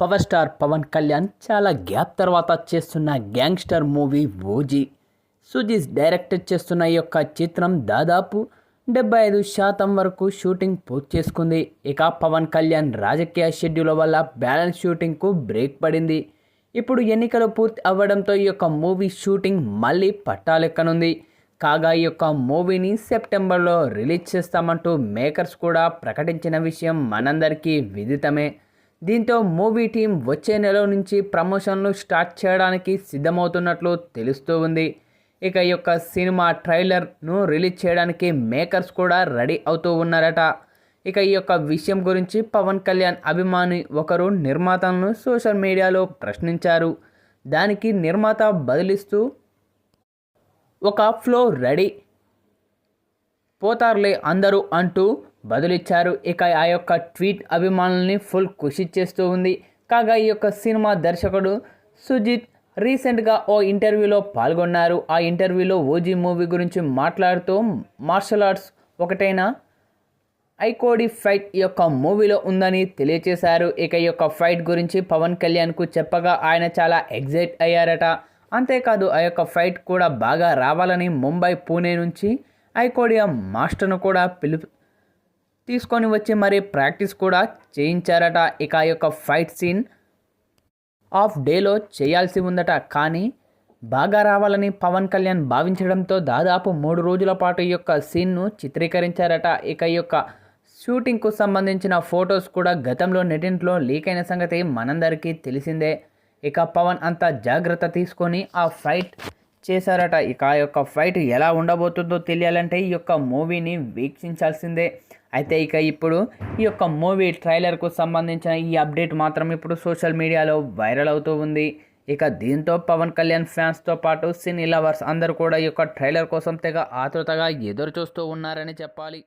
Power star Pawan Kalyan చాలా gap తర్వాత చేస్తున్న గ్యాంగ్స్టర్ మూవీ ఓజీ. సుజీస్ డైరెక్టర్ చేస్తున్న ఈ యొక్క చిత్రం దాదాపు డెబ్బై ఐదు శాతం వరకు షూటింగ్ పూర్తి చేసుకుంది. ఇక పవన్ కళ్యాణ్ రాజకీయ షెడ్యూల్ వల్ల బ్యాలెన్స్ షూటింగ్కు బ్రేక్ పడింది. ఇప్పుడు ఎన్నికలు పూర్తి అవ్వడంతో ఈ యొక్క మూవీ షూటింగ్ మళ్ళీ పట్టాలెక్కనుంది. కాగా ఈ యొక్క మూవీని సెప్టెంబర్లో రిలీజ్ చేస్తామంటూ మేకర్స్ కూడా ప్రకటించిన విషయం మనందరికీ విదితమే. దీంతో మూవీ టీం వచ్చే నెల నుంచి ప్రమోషన్లు స్టార్ట్ చేయడానికి సిద్ధమవుతున్నట్లు తెలుస్తూ ఉంది. ఇక ఈ యొక్క సినిమా ట్రైలర్ను రిలీజ్ చేయడానికి మేకర్స్ కూడా రెడీ అవుతూ ఉన్నారట. ఇక ఈ యొక్క విషయం గురించి పవన్ కళ్యాణ్ అభిమాని ఒకరు నిర్మాతలను సోషల్ మీడియాలో ప్రశ్నించారు. దానికి నిర్మాత బదిలిస్తూ ఒక ఫ్లో రెడీ పోతారులే అందరూ అంటూ బదులిచ్చారు. ఇక ఆ యొక్క ట్వీట్ అభిమానుల్ని ఫుల్ ఖుషి చేస్తూ ఉంది. కాగా ఈ యొక్క సినిమా దర్శకుడు సుజిత్ రీసెంట్గా ఓ ఇంటర్వ్యూలో పాల్గొన్నారు. ఆ ఇంటర్వ్యూలో ఓజీ మూవీ గురించి మాట్లాడుతూ మార్షల్ ఆర్ట్స్ ఒకటైన? ఐకోడి ఫైట్ ఈ యొక్క మూవీలో ఉందని తెలియచేశారు. ఇక ఈ యొక్క ఫైట్ గురించి పవన్ కళ్యాణ్కు చెప్పగా ఆయన చాలా ఎగ్జైట్ అయ్యారట. అంతేకాదు ఆ యొక్క ఫైట్ కూడా బాగా రావాలని ముంబై పూణే నుంచి ఐకోడియా మాస్టర్ను కూడా పిలు తీసుకొని వచ్చి మరి ప్రాక్టీస్ కూడా చేయించారట. ఇక ఆ యొక్క ఫైట్ సీన్ ఆఫ్ డేలో చేయాల్సి ఉందట. కానీ బాగా రావాలని పవన్ కళ్యాణ్ భావించడంతో దాదాపు మూడు రోజుల పాటు ఈ యొక్క సీన్ను చిత్రీకరించారట. ఇక ఈ యొక్క షూటింగ్కు సంబంధించిన ఫొటోస్ కూడా గతంలో నెటింట్లో లీక్ అయిన సంగతి మనందరికీ తెలిసిందే. ఇక పవన్ అంత జాగ్రత్త తీసుకొని ఆ ఫైట్ చేశారట. ఇక ఆ యొక్క ఫైట్ ఎలా ఉండబోతుందో తెలియాలంటే ఈ యొక్క మూవీని వీక్షించాల్సిందే. అయితే ఇక ఇప్పుడు ఈ యొక్క మూవీ ట్రైలర్కు సంబంధించిన ఈ అప్డేట్ మాత్రం ఇప్పుడు సోషల్ మీడియాలో వైరల్ అవుతూ ఉంది. ఇక దీంతో పవన్ కళ్యాణ్ ఫ్యాన్స్తో పాటు సినీ లవర్స్ అందరూ కూడా ఈ యొక్క ట్రైలర్ కోసం తెగ ఆతృతగా ఎదురు చూస్తూ ఉన్నారని చెప్పాలి.